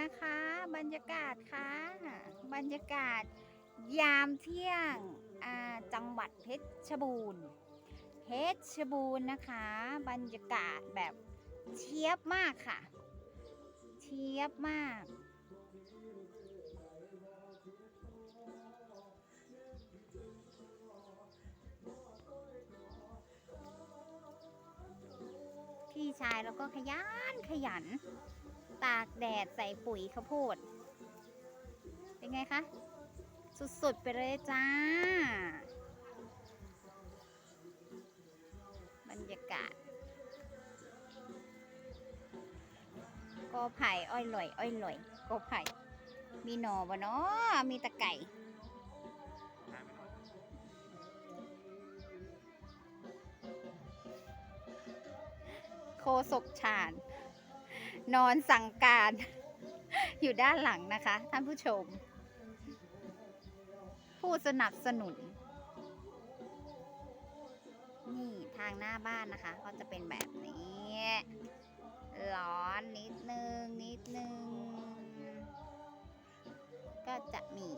นะคะ บรรยากาศค่ะ บรรยากาศ ยามเที่ยงจังหวัดเพชรบูรณ์เพชรบูรณ์นะคะ บรรยากาศแบบเชียบมากค่ะเชียบมากพี่ชายแล้วก็ขยันขยัน ตากแดดใส่ปุ๋ยข้าวโพด เป็นไงคะ สุดๆ ไปเลยจ้า บรรยากาศกอไผ่อ้อยลอยอ้อยลอยกอไผ่ มีหนอบ่เนาะมีตะไก่โคศกชาญ นอนสั่งการ อยู่ด้านหลังนะคะ ท่านผู้ชม ผู้สนับสนุน นี่ทางหน้าบ้านนะคะ ก็จะเป็นแบบนี้ร้อนนิดนึง นิดนึง ก็จะมี